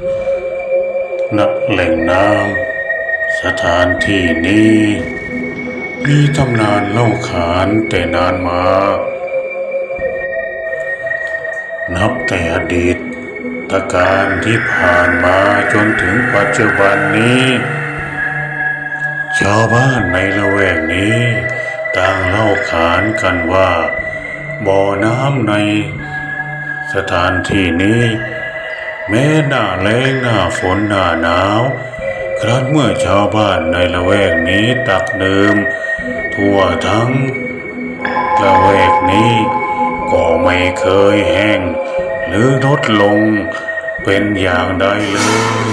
ณแหล่งน้ำสถานที่นี้ มีตำนานเล่าขานแต่นานมา นับแต่อดีตตการที่ผ่านมาจนถึงปัจจุบันนี้ ชาวบ้านในละแวกนี้ต่างเล่าขานกันว่า บ่อน้ำในสถานที่นี้ แม้หน้าแล้งหน้าฝนหน้าหนาว ครั้นเมื่อชาวบ้านในละแวกนี้ตักดื่มทั่วทั้งละแวกนี้ ก็ไม่เคยแห้ง หรือลดลงเป็นอย่างใดเลย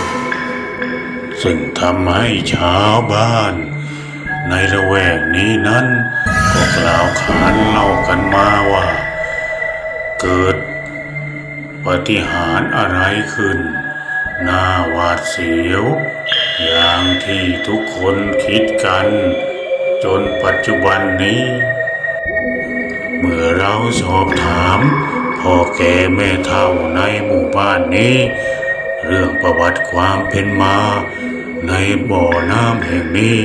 ซึ่งทำให้ชาวบ้าน ในละแวกนี้นั้นก็กล่าวขานเล่ากันมาว่า เกิด ปฏิหารอะไรขึ้น น่าหวาดเสียว อย่างที่ทุกคนคิดกัน จนปัจจุบันนี้ เมื่อเราสอบถามพ่อแก่แม่เฒ่าในหมู่บ้านนี้ เรื่องประวัติความเป็นมา ในบ่อน้ำแห่งนี้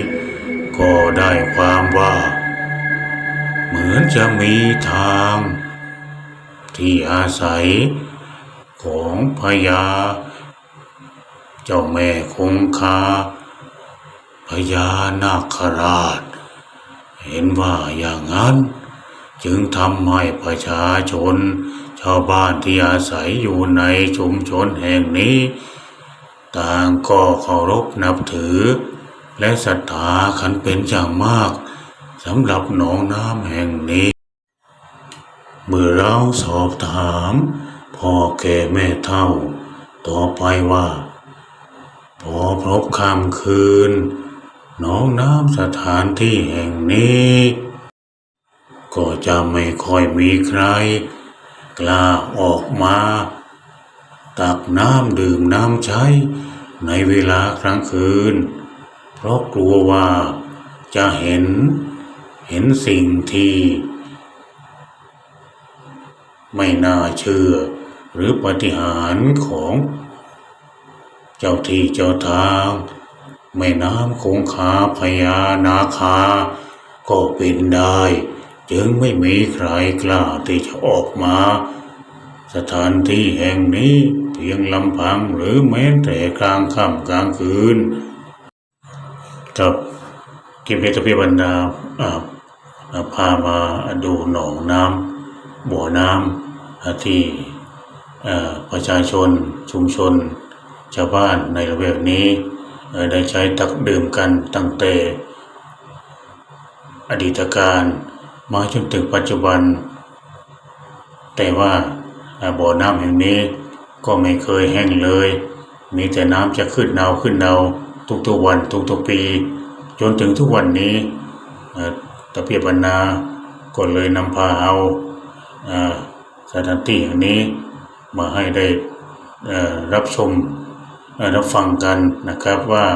ก็ได้ความว่า เหมือนจะมีทาง ที่อาศัย ของพญาเจ้าแม่คงคาพญานาคราช เห็นว่าอย่างนั้น จึงทำให้ประชาชน ชาวบ้านที่อาศัยอยู่ในชุมชนแห่งนี้ ต่างก็เคารพนับถือ และศรัทธาขันเป็นอย่างมากสำหรับหนองน้ำแห่งนี้ เมื่อเราสอบถาม พ่อแก่แม่เท่า ต่อไปว่า พอพบค่ำคืนหนองน้ำสถานที่แห่งนี้ ก็จะไม่ค่อยมีใคร กล้าออกมา ตักน้ำดื่มน้ำใช้ในเวลากลางคืน เพราะกลัวว่าจะเห็น เห็นสิ่งที่ ไม่น่าเชื่อ หรือปฏิหารของเจ้าที่เจ้าทางแม่น้ำคงคาพญานาคา ก็เป็นได้ จึงไม่มีใครกล้าที่จะออกมา สถานที่แห่งนี้เพียงลำพังหรือแม้แต่กลางค่ำกลางคืนกับกิมเพตพิบันดาพามาดูหนองน้ำบ่อน้ำที่ ประชาชนชุมชน ชาวบ้านในระแวกนี้ได้ใช้ตักดื่มกันตั้งแต่อดีตการมาจนถึงปัจจุบัน แต่ว่าบ่อน้ำแห่งนี้ก็ไม่เคยแห้งเลย มีแต่น้ำจะขึ้นเนาขึ้นเนาทุกๆวันทุกๆปี จนถึงทุกวันนี้ตะเพียบรรณาก็เลยนำพาเอาสถานที่แห่งนี้ มาให้ได้รับชมรับฟังกันนะครับว่า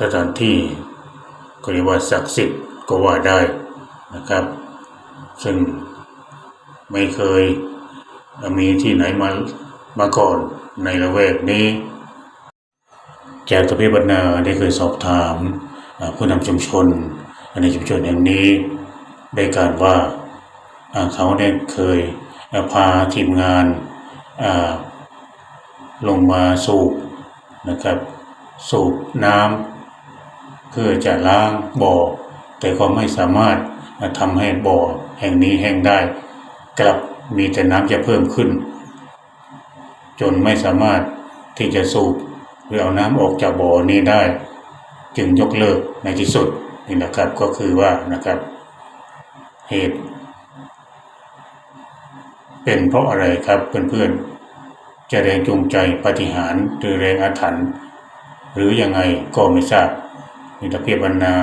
สถานที่ก็เรียกว่าศักดิ์สิทธิ์ก็ว่าได้นะครับ ซึ่งไม่เคยมีที่ไหนมามาก่อนในละแวกนี้ จากทะเบียนบรรณาได้เคยสอบถามผู้นำชุมชนในชุมชนแห่งนี้ ได้การว่าอ่าเขาได้เคย พาทีมงานาลงมาสูบนะครับ สูบน้ำเพื่อจะล้างบ่อ แต่ก็ไม่สามารถทำให้บ่อแห่งนี้แห้งได้ กลับมีแต่น้ำจะเพิ่มขึ้น จนไม่สามารถที่จะสูบหรือเอาน้ำออกจากบ่อนี้ได้ จึงยกเลิกในที่สุดนี่นะครับก็คือว่านะครับเหตุ เป็นเพราะอะไรครับเพื่อนๆ จะแรงจูงใจปฏิหารหรือแรงอาถรรพ์หรือยังไงก็ไม่ทราบนิตเพียบรรณา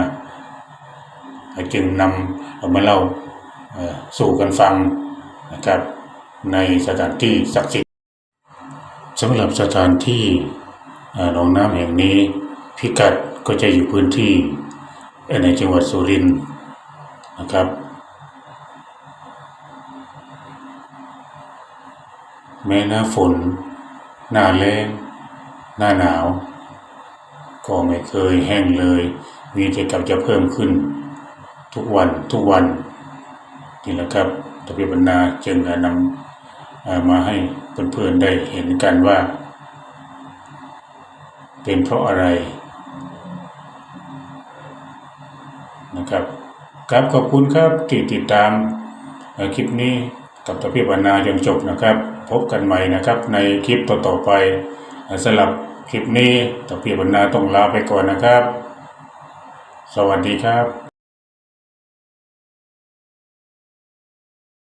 จึงนำเอามาเล่าสู่กันฟังนะครับในสถานที่ศักดิ์สิทธิ์สำหรับสถานที่หนองน้ำแห่งนี้พิกัดก็จะอยู่พื้นที่ในจังหวัดสุรินทร์นะครับ แม้หน้าฝน หน้าแล้งหน้าหนาว ก็ไม่เคยแห้งเลย มีแต่กลับจะเพิ่มขึ้น ทุกวันทุกวันนี่แหละครับตเพียบรรณาจึงจะนำมาให้เพื่อนๆได้เห็นกันว่า เป็นเพราะอะไรนะครับครับขอบคุณครับที่ติดตามคลิปนี้ กับตะพียบรรณาจนจบนะครับ พบกันใหม่นะครับในคลิปต่อๆไปสำหรับคลิปนี้ตะพียบรรณาต้องลาไปก่อนนะครับ สวัสดีครับ